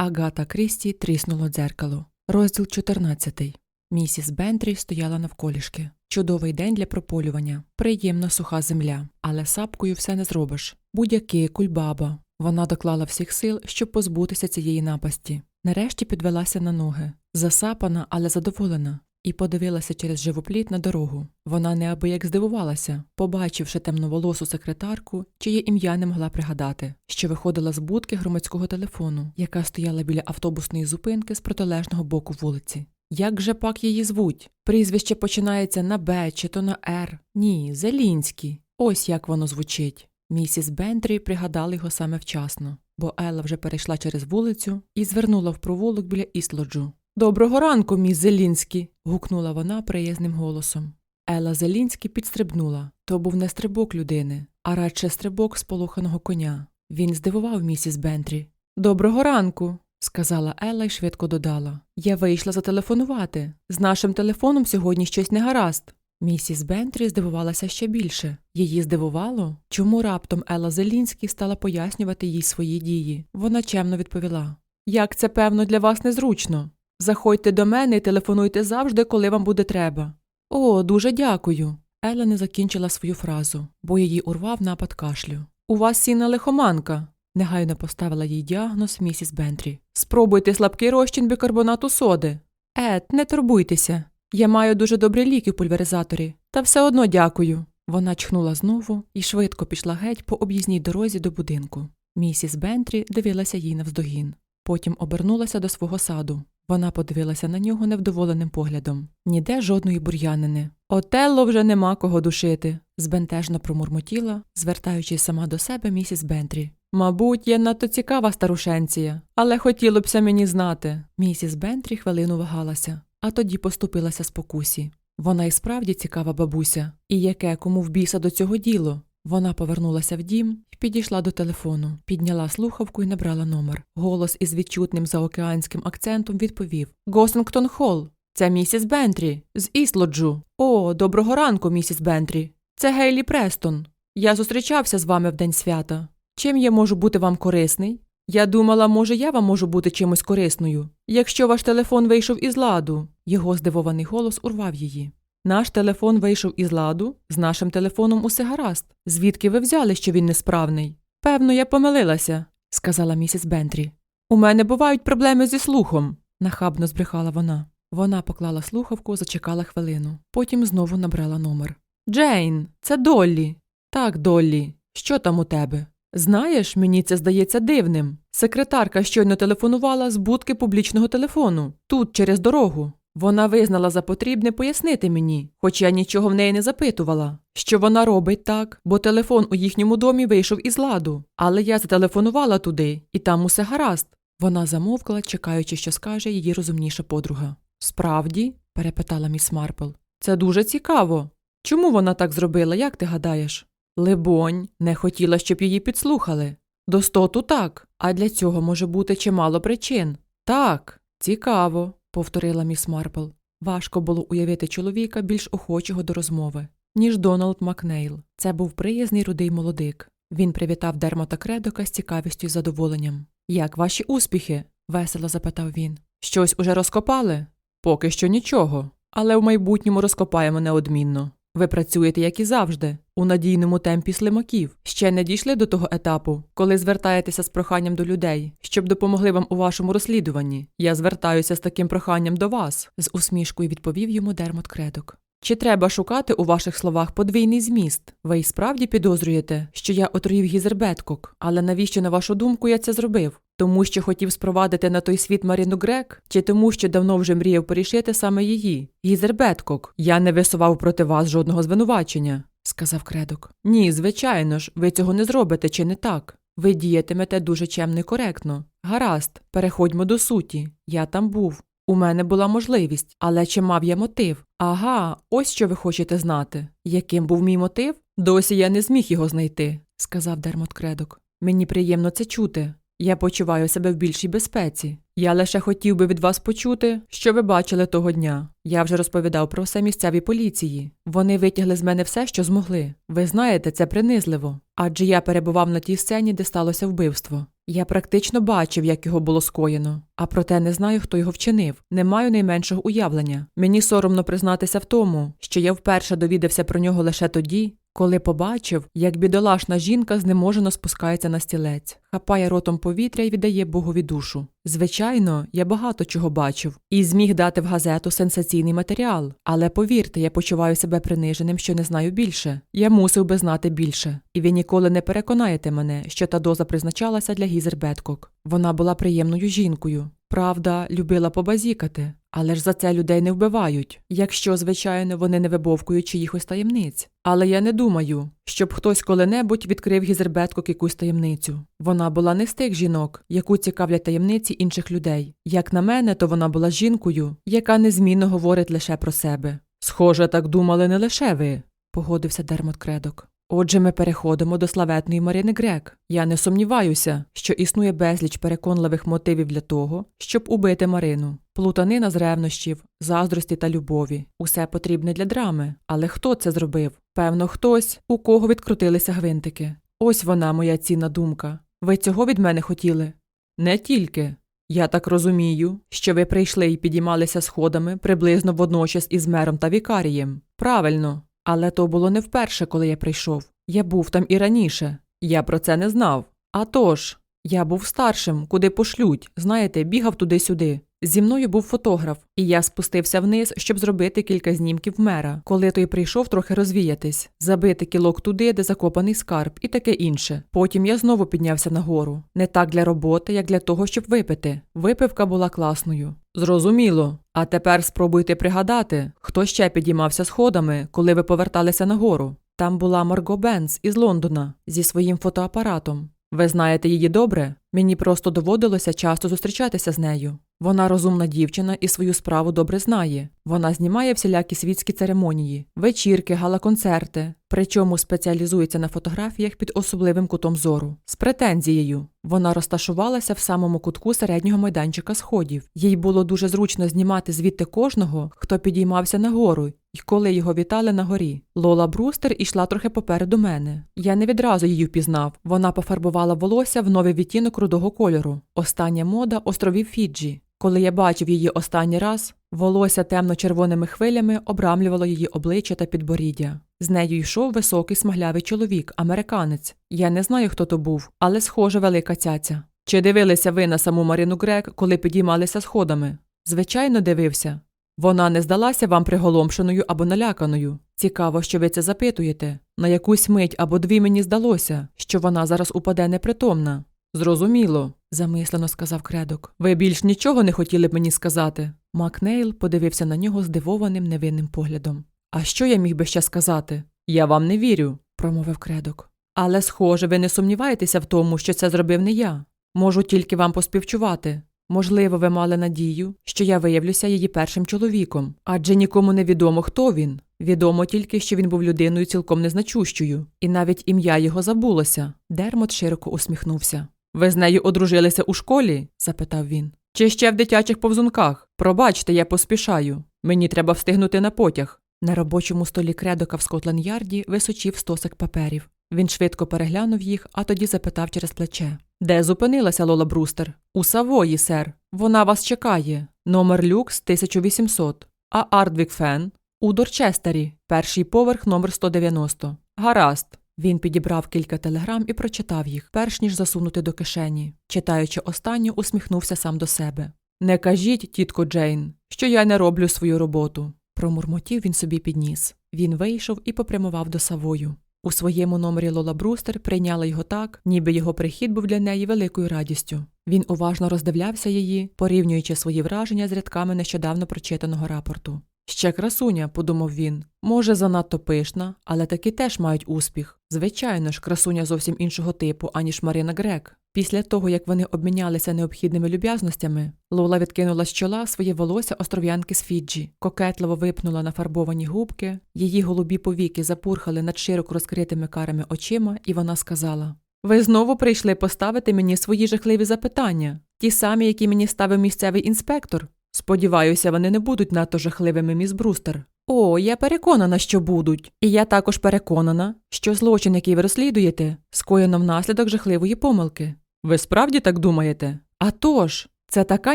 Агата Крісті тріснуло дзеркало. Розділ 14. Місіс Бентрі стояла навколішки. Чудовий день для прополювання, приємна суха земля, але сапкою все не зробиш. Будь-яки, кульбаба. Вона доклала всіх сил, щоб позбутися цієї напасті. Нарешті підвелася на ноги, засапана, але задоволена, і подивилася через живопліт на дорогу. Вона неабияк здивувалася, побачивши темноволосу секретарку, чиє ім'я не могла пригадати, що виходила з будки громадського телефону, яка стояла біля автобусної зупинки з протилежного боку вулиці. Як же пак її звуть? Прізвище починається на Б чи то на Р. Ні, Зелінський. Ось як воно звучить. Місіс Бентрі пригадала його саме вчасно, бо Елла вже перейшла через вулицю і звернула в провулок біля Іслоджу. Доброго ранку, міс Зелінський. гукнула вона приязним голосом. Елла Зелінський підстрибнула. То був не стрибок людини, а радше стрибок сполоханого коня. Він здивував місіс Бентрі. Доброго ранку, сказала Елла і швидко додала. Я вийшла зателефонувати. З нашим телефоном сьогодні щось не гаразд. Місіс Бентрі здивувалася ще більше. Її здивувало, чому раптом Елла Зелінський стала пояснювати їй свої дії. Вона чемно відповіла: Як це, певно, для вас незручно. Заходьте до мене і телефонуйте завжди, коли вам буде треба. О, дуже дякую. Елла не закінчила свою фразу, бо її урвав напад кашлю. У вас сіна лихоманка. негайно поставила їй діагноз місіс Бентрі. Спробуйте слабкий розчин бікарбонату соди. Ет, не турбуйтеся. Я маю дуже добрі ліки в пульверизаторі, та все одно дякую. Вона чхнула знову і швидко пішла геть по об'їзній дорозі до будинку. Місіс Бентрі дивилася їй навздогін. Потім обернулася до свого саду. Вона подивилася на нього невдоволеним поглядом. Ніде жодної бур'янини. Отелло вже нема кого душити, збентежно промурмотіла, звертаючись сама до себе місіс Бентрі. Мабуть, я надто цікава старушенція, але хотіло бся мені знати. Місіс Бентрі хвилину вагалася, а тоді поступилася спокусі. Вона і справді цікава бабуся, і яке кому в біса до цього діло. Вона повернулася в дім і підійшла до телефону, підняла слухавку і набрала номер. Голос із відчутним заокеанським акцентом відповів: Госингтон Холл. Це місіс Бентрі з Іслоджу. О, доброго ранку, місіс Бентрі. Це Гейлі Престон. Я зустрічався з вами в день свята. Чим я можу бути вам корисний? Я думала, може, я вам можу бути чимось корисною. Якщо ваш телефон вийшов із ладу, його здивований голос урвав її. Наш телефон вийшов із ладу, з нашим телефоном усе гаразд. Звідки ви взяли, що він несправний? Певно, я помилилася, сказала місіс Бентрі. У мене бувають проблеми зі слухом, нахабно збрехала вона. Вона поклала слухавку, зачекала хвилину, потім знову набрала номер. Джейн, це Доллі. Так, Доллі, що там у тебе? Знаєш, мені це здається дивним. Секретарка щойно телефонувала з будки публічного телефону, тут, через дорогу. Вона визнала за потрібне пояснити мені, хоч я нічого в неї не запитувала, що вона робить так, бо телефон у їхньому домі вийшов із ладу. Але я зателефонувала туди, і там усе гаразд. Вона замовкла, чекаючи, що скаже її розумніша подруга. Справді? перепитала міс Марпл. Це дуже цікаво. Чому вона так зробила, як ти гадаєш? Либонь, не хотіла, щоб її підслухали. Достоту так, а для цього може бути чимало причин. Так, цікаво, повторила міс Марпл. Важко було уявити чоловіка більш охочого до розмови, ніж Доналд Макнейл. Це був приязний рудий молодик. Він привітав Дермота Кредока з цікавістю і задоволенням. Як ваші успіхи? весело запитав він. Щось уже розкопали? Поки що нічого, але в майбутньому розкопаємо неодмінно. Ви працюєте, як і завжди, у надійному темпі слимаків. Ще не дійшли до того етапу, коли звертаєтеся з проханням до людей, щоб допомогли вам у вашому розслідуванні. Я звертаюся з таким проханням до вас, з усмішкою відповів йому Дермот Кредок. Чи треба шукати у ваших словах подвійний зміст? Ви й справді підозрюєте, що я отруїв гізербеткок, але навіщо, на вашу думку, я це зробив? Тому що хотів спровадити на той світ Маріну Грек, чи тому, що давно вже мріяв порішити саме її? Гізербеткок, я не висував проти вас жодного звинувачення, сказав кредок. Ні, звичайно ж, ви цього не зробите, чи не так? Ви діятимете дуже чемно і коректно. Гаразд, переходьмо до суті. Я там був. У мене була можливість, але чи мав я мотив? Ага, ось що ви хочете знати. Яким був мій мотив? Досі я не зміг його знайти, сказав Дермот Кредок. Мені приємно це чути. Я почуваю себе в більшій безпеці. Я лише хотів би від вас почути, що ви бачили того дня. Я вже розповідав про все місцевій поліції. Вони витягли з мене все, що змогли. Ви знаєте, це принизливо. Адже я перебував на тій сцені, де сталося вбивство. Я практично бачив, як його було скоєно, а проте не знаю, хто його вчинив. Не маю найменшого уявлення. Мені соромно признатися в тому, що я вперше довідався про нього лише тоді, коли побачив, як бідолашна жінка знеможено спускається на стілець, хапає ротом повітря і віддає Богові душу. Звичайно, я багато чого бачив і зміг дати в газету сенсаційний матеріал, але повірте, я почуваю себе приниженим, що не знаю більше. Я мусив би знати більше, і ви ніколи не переконаєте мене, що та доза призначалася для Гізер Беткок. Вона була приємною жінкою. Правда, любила побазікати, але ж за це людей не вбивають, якщо, звичайно, вони не вибовкують чиїхось таємниць. Але я не думаю, щоб хтось коли-небудь відкрив Гізербеткок якусь таємницю. Вона була не з тих жінок, яку цікавлять таємниці інших людей. Як на мене, то вона була жінкою, яка незмінно говорить лише про себе. Схоже, так думали не лише ви, погодився Дермот Кредок. Отже, ми переходимо до славетної Марини Грек. Я не сумніваюся, що існує безліч переконливих мотивів для того, щоб убити Марину. Плутанина з ревнощів, заздрості та любові. Усе потрібне для драми. Але хто це зробив? Певно, хтось, у кого відкрутилися гвинтики. Ось вона, моя цінна думка. Ви цього від мене хотіли? Не тільки. Я так розумію, що ви прийшли і підіймалися сходами приблизно водночас із мером та вікарієм. Правильно. Але то було не вперше, коли я прийшов. Я був там і раніше. Я про це не знав. А тож, я був старшим, куди пошлють, знаєте, бігав туди-сюди. Зі мною був фотограф, і я спустився вниз, щоб зробити кілька знімків мера, коли той прийшов трохи розвіятись, забити кілок туди, де закопаний скарб, і таке інше. Потім я знову піднявся нагору. Не так для роботи, як для того, щоб випити. Випивка була класною. Зрозуміло. А тепер спробуйте пригадати, хто ще підіймався сходами, коли ви поверталися нагору. Там була Марго Бенц із Лондона зі своїм фотоапаратом. Ви знаєте її добре? Мені просто доводилося часто зустрічатися з нею. Вона розумна дівчина і свою справу добре знає. Вона знімає всілякі світські церемонії, вечірки, гала-концерти, причому спеціалізується на фотографіях під особливим кутом зору. З претензією. Вона розташувалася в самому кутку середнього майданчика сходів. Їй було дуже зручно знімати звідти кожного, хто підіймався нагору, і коли його вітали на горі. Лола Брустер ішла трохи попереду мене. Я не відразу її впізнав. Вона пофарбувала волосся в новий відтінок рудого кольору. Остання мода островів Фіджі. Коли я бачив її останній раз, волосся темно-червоними хвилями обрамлювало її обличчя та підборіддя. З нею йшов високий смаглявий чоловік, американець. Я не знаю, хто то був, але схоже велика цяця. Чи дивилися ви на саму Марину Грек, коли підіймалися сходами? Звичайно, дивився. Вона не здалася вам приголомшеною або наляканою. Цікаво, що ви це запитуєте. На якусь мить або дві мені здалося, що вона зараз упаде непритомна. Зрозуміло, замислено сказав кредок. Ви більш нічого не хотіли б мені сказати. Макнейл подивився на нього здивованим невинним поглядом. А що я міг би ще сказати? Я вам не вірю, промовив кредок. Але, схоже, ви не сумніваєтеся в тому, що це зробив не я. Можу тільки вам поспівчувати. Можливо, ви мали надію, що я виявлюся її першим чоловіком, адже нікому не відомо, хто він. Відомо тільки, що він був людиною цілком незначущою, і навіть ім'я його забулося. Дермот широко усміхнувся. Ви з нею одружилися у школі? запитав він. Чи ще в дитячих повзунках? Пробачте, я поспішаю. Мені треба встигнути на потяг. На робочому столі кредока в Скотланд-Ярді височив стосик паперів. Він швидко переглянув їх, а тоді запитав через плече. Де зупинилася Лола Брустер? У Савої, сер. Вона вас чекає. Номер люкс 1800. А Ардвік Фен? У Дорчестері, перший поверх номер 190. Гаразд. Він підібрав кілька телеграм і прочитав їх, перш ніж засунути до кишені. Читаючи останню, усміхнувся сам до себе. Не кажіть, тітко Джейн, що я не роблю свою роботу. Промурмотів він собі підніс. Він вийшов і попрямував до Савою. У своєму номері Лола Брустер прийняла його так, ніби його прихід був для неї великою радістю. Він уважно роздивлявся її, порівнюючи свої враження з рядками нещодавно прочитаного рапорту. Ще красуня, подумав він. Може, занадто пишна, але таки теж мають успіх. Звичайно ж, красуня зовсім іншого типу, аніж Марина Грек. Після того, як вони обмінялися необхідними люб'язностями, Лола відкинула з чола своє волосся остров'янки з Фіджі, кокетливо випнула нафарбовані губки, її голубі повіки запурхали над широко розкритими карими очима, і вона сказала: Ви знову прийшли поставити мені свої жахливі запитання, ті самі, які мені ставив місцевий інспектор. Сподіваюся, вони не будуть надто жахливими, міс Брустер. О, я переконана, що будуть. І я також переконана, що злочин, який ви розслідуєте, скоєно внаслідок жахливої помилки. Ви справді так думаєте? А тож, це така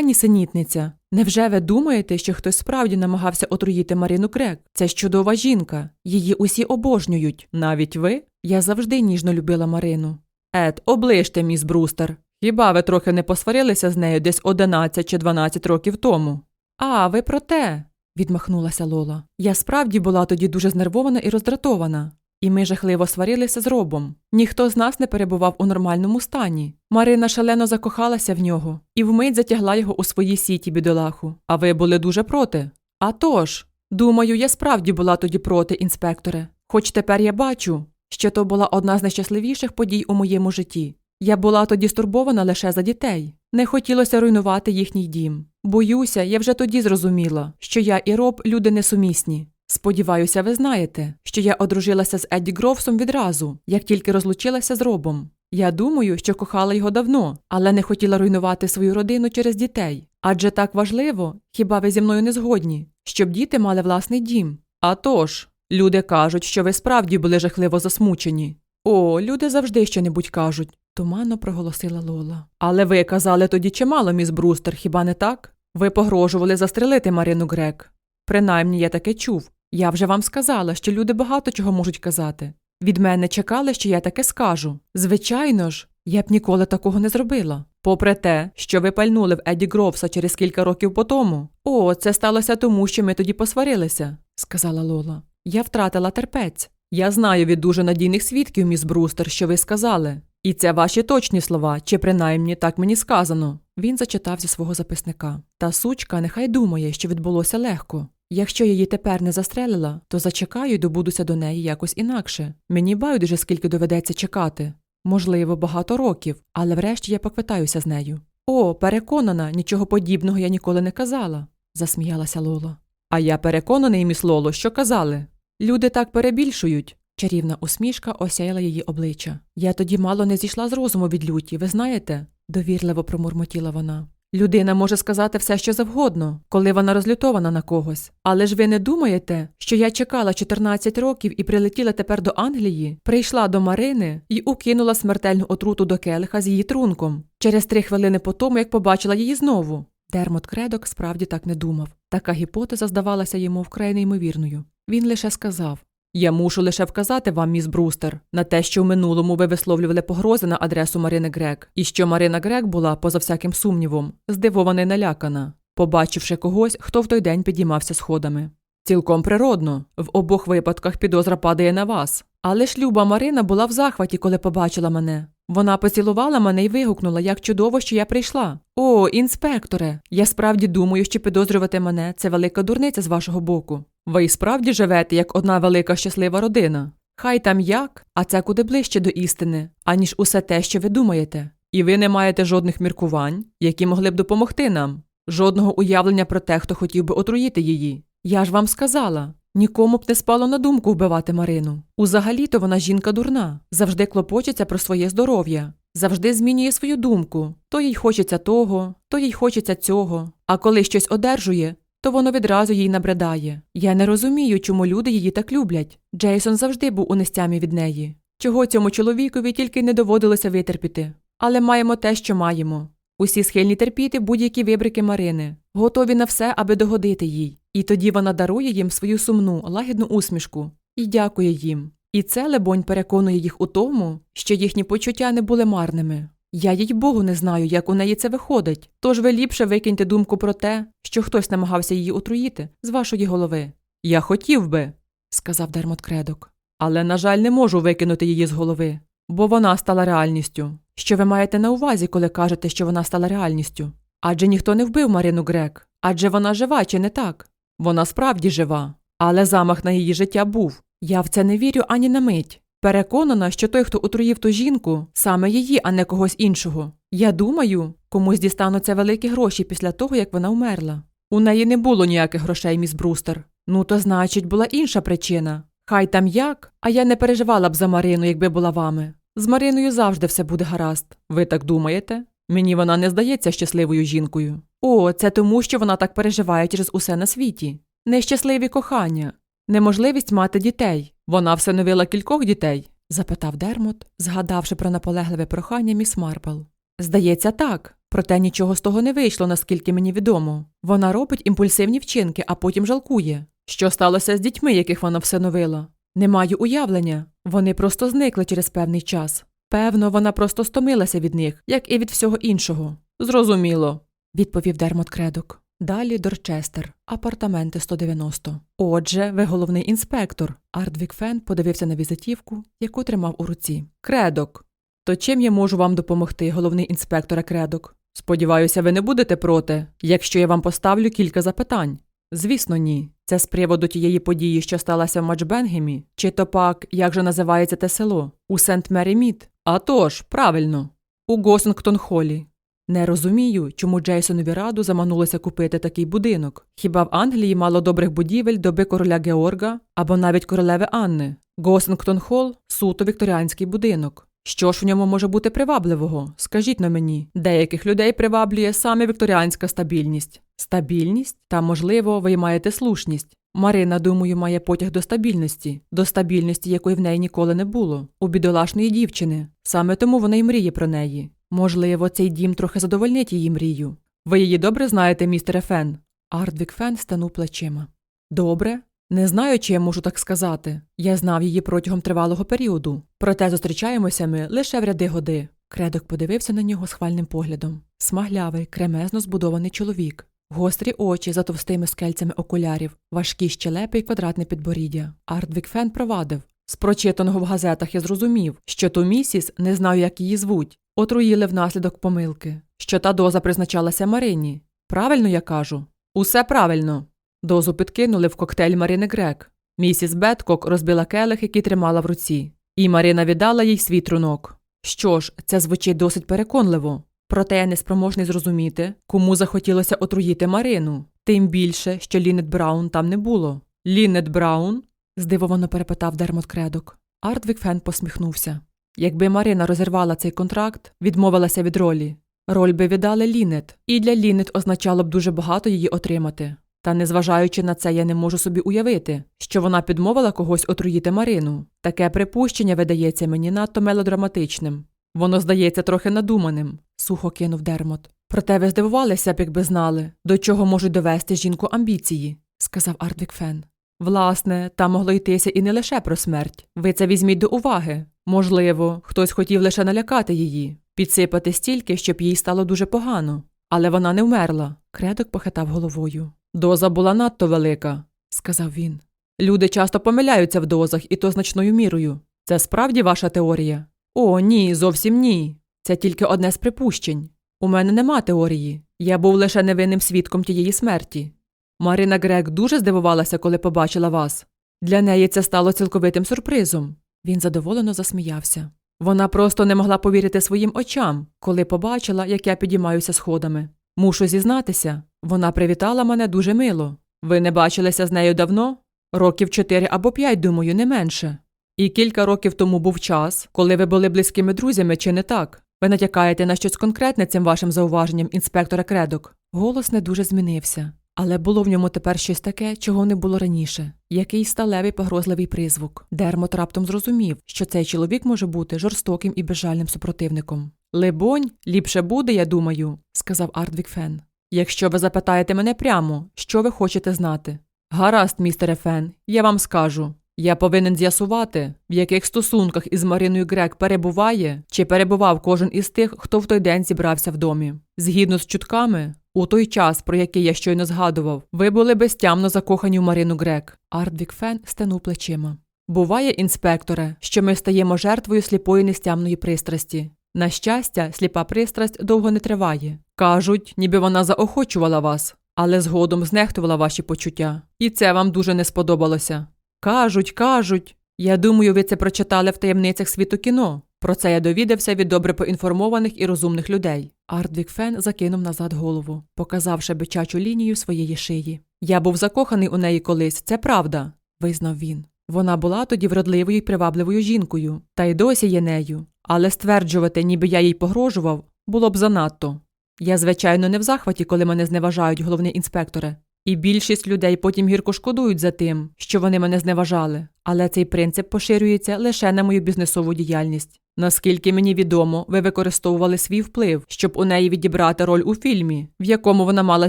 нісенітниця. Невже ви думаєте, що хтось справді намагався отруїти Марину Крек? Це ж чудова жінка. Її усі обожнюють. Навіть ви? Я завжди ніжно любила Марину. Ед, оближте, міс Брустер. Хіба ви трохи не посварилися з нею десь 11 чи 12 років тому? А, ви про те. відмахнулася Лола. Я справді була тоді дуже знервована і роздратована. І ми жахливо сварилися з робом. Ніхто з нас не перебував у нормальному стані. Марина шалено закохалася в нього і вмить затягла його у свої сіті бідолаху. А ви були дуже проти. А тож, думаю, я справді була тоді проти, інспекторе. Хоч тепер я бачу, що то була одна з найщасливіших подій у моєму житті. Я була тоді стурбована лише за дітей. Не хотілося руйнувати їхній дім. Боюся, я вже тоді зрозуміла, що я і роб люди несумісні. Сподіваюся, ви знаєте, що я одружилася з Едді Гровсом відразу, як тільки розлучилася з робом. Я думаю, що кохала його давно, але не хотіла руйнувати свою родину через дітей. Адже так важливо, хіба ви зі мною не згодні, щоб діти мали власний дім. А тож, люди кажуть, що ви справді були жахливо засмучені. О, люди завжди щонебудь кажуть, туманно проголосила Лола. Але ви казали тоді чимало, міс Брустер, хіба не так? Ви погрожували застрелити Марину Грек. Принаймні я таке чув. Я вже вам сказала, що люди багато чого можуть казати. Від мене чекали, що я таке скажу. Звичайно ж, я б ніколи такого не зробила. Попри те, що ви пальнули в Еді Гровса через кілька років по тому. О, це сталося тому, що ми тоді посварилися, сказала Лола. Я втратила терпець. Я знаю від дуже надійних свідків, міс Брустер, що ви сказали. І це ваші точні слова, чи принаймні так мені сказано. Він зачитав зі свого записника. Та сучка нехай думає, що відбулося легко. Якщо її тепер не застрелила, то зачекаю й добудуся до неї якось інакше. Мені байдуже, скільки доведеться чекати. Можливо, багато років, але врешті я поквитаюся з нею. О, переконана, нічого подібного я ніколи не казала, засміялася Лола. А я переконаний, міс Лоло, що казали. Люди так перебільшують. Чарівна усмішка осяяла її обличчя. Я тоді мало не зійшла з розуму від люті, ви знаєте? довірливо промурмотіла вона. Людина може сказати все, що завгодно, коли вона розлютована на когось. Але ж ви не думаєте, що я чекала 14 років і прилетіла тепер до Англії, прийшла до Марини і укинула смертельну отруту до келиха з її трунком через три хвилини по тому, як побачила її знову. Дермот Кредок справді так не думав. Така гіпотеза здавалася йому вкрай неймовірною. Він лише сказав я мушу лише вказати вам, міс Брустер, на те, що в минулому ви висловлювали погрози на адресу Марини Грек, і що Марина Грек була, поза всяким сумнівом, здивована й налякана, побачивши когось, хто в той день підіймався сходами. Цілком природно, в обох випадках підозра падає на вас. Але ж люба Марина була в захваті, коли побачила мене. Вона поцілувала мене і вигукнула, як чудово, що я прийшла. О, інспекторе, я справді думаю, що підозрювати мене це велика дурниця з вашого боку. Ви справді живете як одна велика щаслива родина. Хай там як, а це куди ближче до істини, аніж усе те, що ви думаєте. І ви не маєте жодних міркувань, які могли б допомогти нам, жодного уявлення про те, хто хотів би отруїти її. Я ж вам сказала. Нікому б не спало на думку вбивати Марину. Узагалі-то вона жінка дурна, завжди клопочеться про своє здоров'я, завжди змінює свою думку. То їй хочеться того, то їй хочеться цього. А коли щось одержує, то воно відразу їй набридає. Я не розумію, чому люди її так люблять. Джейсон завжди був у нестямі від неї. Чого цьому чоловікові тільки не доводилося витерпіти. Але маємо те, що маємо. Усі схильні терпіти будь-які вибрики Марини, готові на все, аби догодити їй. І тоді вона дарує їм свою сумну, лагідну усмішку і дякує їм. І це, лебонь, переконує їх у тому, що їхні почуття не були марними. Я їй богу не знаю, як у неї це виходить. Тож ви ліпше викиньте думку про те, що хтось намагався її отруїти з вашої голови. Я хотів би, сказав Дермот Кредок. Але, на жаль, не можу викинути її з голови, бо вона стала реальністю. Що ви маєте на увазі, коли кажете, що вона стала реальністю? Адже ніхто не вбив Марину Грек, адже вона жива, чи не так? Вона справді жива, але замах на її життя був. Я в це не вірю ані на мить. Переконана, що той, хто отруїв ту жінку, саме її, а не когось іншого. Я думаю, комусь дістануться великі гроші після того, як вона вмерла. У неї не було ніяких грошей, міс Брустер. Ну, то значить, була інша причина. Хай там як, а я не переживала б за Марину, якби була вами. З Мариною завжди все буде гаразд. Ви так думаєте? Мені вона не здається щасливою жінкою. О, це тому, що вона так переживає через усе на світі. Нещасливі кохання, неможливість мати дітей. Вона всиновила кількох дітей? запитав Дермот, згадавши про наполегливе прохання міс Марпл. Здається, так. Проте нічого з того не вийшло, наскільки мені відомо. Вона робить імпульсивні вчинки, а потім жалкує. Що сталося з дітьми, яких вона всиновила? Не маю уявлення. Вони просто зникли через певний час. Певно, вона просто стомилася від них, як і від всього іншого. Зрозуміло, відповів Дермот Кредок. Далі Дорчестер, апартаменти 190. Отже, ви головний інспектор. Ардвік Фен подивився на візитівку, яку тримав у руці. Кредок. То чим я можу вам допомогти, головний інспектора Кредок? Сподіваюся, ви не будете проти, якщо я вам поставлю кілька запитань. Звісно, ні. Це з приводу тієї події, що сталася в Матчбенгемі, чи то пак, як же називається те село, у Сент Мері Мід? А тож, правильно, у Госингтон Холі. Не розумію, чому Джейсонові раду заманулося купити такий будинок. Хіба в Англії мало добрих будівель доби короля Георга або навіть королеви Анни? Госингтон Хол суто вікторіанський будинок. Що ж в ньому може бути привабливого? Скажіть на мені, деяких людей приваблює саме вікторіанська стабільність. Стабільність? Та, можливо, ви маєте слушність. Марина, думаю, має потяг до стабільності, до стабільності, якої в неї ніколи не було, у бідолашної дівчини. Саме тому вона й мріє про неї. Можливо, цей дім трохи задовольнить її мрію. Ви її добре знаєте, містере Фен? Ардвік Фен станув плечима. Добре? Не знаю, чи я можу так сказати. Я знав її протягом тривалого періоду. Проте зустрічаємося ми лише в ряди годи. Кредок подивився на нього схвальним поглядом. Смаглявий, кремезно збудований чоловік. Гострі очі за товстими скельцями окулярів, важкі щелепи й квадратне підборіддя. Ардвік Фен провадив. З прочитаного в газетах я зрозумів, що ту місіс, не знаю, як її звуть, отруїли внаслідок помилки, що та доза призначалася Марині. Правильно я кажу? Усе правильно. Дозу підкинули в коктейль Марини Грек. Місіс Беткок розбила келих, який тримала в руці, і Марина віддала їй свій трунок. Що ж, це звучить досить переконливо. Проте я неспроможний зрозуміти, кому захотілося отруїти Марину, тим більше, що Лінет Браун там не було. Лінет Браун? Здивовано перепитав Дермот Кредок. Ардвік Фен посміхнувся. Якби Марина розірвала цей контракт, відмовилася від ролі. Роль би віддали Лінет, і для Лінет означало б дуже багато її отримати. Та незважаючи на це, я не можу собі уявити, що вона підмовила когось отруїти Марину. Таке припущення видається мені надто мелодраматичним. Воно здається трохи надуманим, сухо кинув Дермот. Проте ви здивувалися б, якби знали, до чого можуть довести жінку амбіції, сказав Ардвік Фен. Власне, там могло йтися і не лише про смерть. Ви це візьміть до уваги. Можливо, хтось хотів лише налякати її, підсипати стільки, щоб їй стало дуже погано. Але вона не вмерла. Кредок похитав головою. Доза була надто велика, сказав він. Люди часто помиляються в дозах, і то значною мірою. Це справді ваша теорія? О, ні, зовсім ні. Це тільки одне з припущень. У мене нема теорії. Я був лише невинним свідком тієї смерті. Марина Грек дуже здивувалася, коли побачила вас. Для неї це стало цілковитим сюрпризом. Він задоволено засміявся. Вона просто не могла повірити своїм очам, коли побачила, як я підіймаюся сходами. Мушу зізнатися, вона привітала мене дуже мило. Ви не бачилися з нею давно? Років чотири або п'ять, думаю, не менше. І кілька років тому був час, коли ви були близькими друзями, чи не так? Ви натякаєте на щось конкретне цим вашим зауваженням, інспектора Кредок. Голос не дуже змінився, але було в ньому тепер щось таке, чого не було раніше. Якийсь сталевий погрозливий призвук. Дермот раптом зрозумів, що цей чоловік може бути жорстоким і безжальним супротивником. Либонь, ліпше буде, я думаю, сказав Ардвік Фен. Якщо ви запитаєте мене прямо, що ви хочете знати. Гаразд, містере Фен, я вам скажу. Я повинен з'ясувати, в яких стосунках із Мариною Грек перебуває чи перебував кожен із тих, хто в той день зібрався в домі. Згідно з чутками, у той час, про який я щойно згадував, ви були безтямно закохані в Марину Грек. Ардвік Фен стенув плечима. Буває, інспекторе, що ми стаємо жертвою сліпої нестямної пристрасті. На щастя, сліпа пристрасть довго не триває. Кажуть, ніби вона заохочувала вас, але згодом знехтувала ваші почуття. І це вам дуже не сподобалося. Кажуть, кажуть. Я думаю, ви це прочитали в таємницях світу кіно. Про це я довідався від добре поінформованих і розумних людей. Ардвік Фен закинув назад голову, показавши бичачу лінію своєї шиї. Я був закоханий у неї колись, це правда, визнав він. Вона була тоді вродливою і привабливою жінкою, та й досі є нею. Але стверджувати, ніби я їй погрожував, було б занадто. Я, звичайно, не в захваті, коли мене зневажають, головний інспекторе. І більшість людей потім гірко шкодують за тим, що вони мене зневажали. Але цей принцип поширюється лише на мою бізнесову діяльність. Наскільки мені відомо, ви використовували свій вплив, щоб у неї відібрати роль у фільмі, в якому вона мала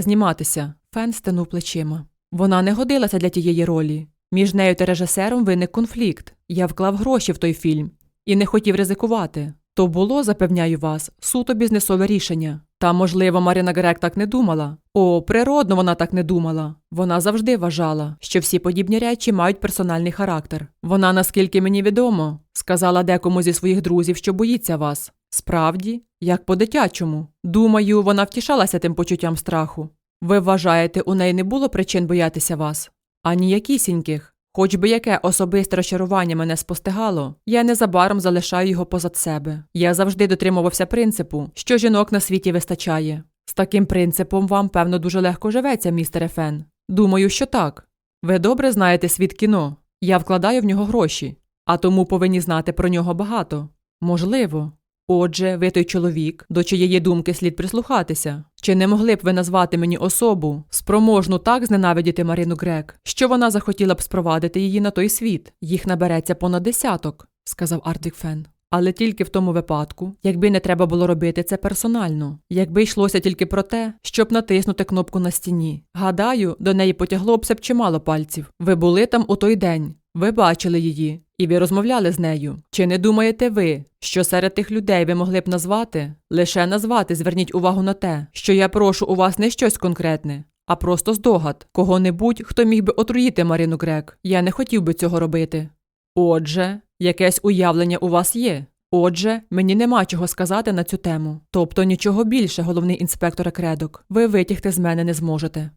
зніматися. Фен стенув плечима. Вона не годилася для тієї ролі. Між нею та режисером виник конфлікт. Я вклав гроші в той фільм і не хотів ризикувати. То було, запевняю вас, суто бізнесове рішення. Та, можливо, Марина Грек так не думала. О, природно вона так не думала. Вона завжди вважала, що всі подібні речі мають персональний характер. Вона, наскільки мені відомо, сказала декому зі своїх друзів, що боїться вас. Справді, як по-дитячому. Думаю, вона втішалася тим почуттям страху. Ви вважаєте, у неї не було причин боятися вас? Ані якісіньких. Хоч би яке особисте розчарування мене спостигало, я незабаром залишаю його позад себе. Я завжди дотримувався принципу, що жінок на світі вистачає. З таким принципом вам, певно, дуже легко живеться, містере Фен. Думаю, що так. Ви добре знаєте світ кіно. Я вкладаю в нього гроші, а тому повинні знати про нього багато. Можливо. Отже, ви той чоловік, до чиєї думки слід прислухатися. Чи не могли б ви назвати мені особу, спроможну так зненавидіти Марину Грек, що вона захотіла б спровадити її на той світ? Їх набереться понад десяток, сказав Артвік Фен. Але тільки в тому випадку, якби не треба було робити це персонально, якби йшлося тільки про те, щоб натиснути кнопку на стіні. Гадаю, до неї потягло б чимало пальців. Ви були там у той день, ви бачили її, і ви розмовляли з нею. Чи не думаєте ви, що серед тих людей ви могли б назвати? Лише назвати, зверніть увагу на те, що я прошу у вас не щось конкретне, а просто здогад кого-небудь, хто міг би отруїти Марину Грек. Я не хотів би цього робити. Отже, якесь уявлення у вас є. Отже, мені нема чого сказати на цю тему. Тобто нічого більше, головний інспектор Кредок, ви витягти з мене не зможете.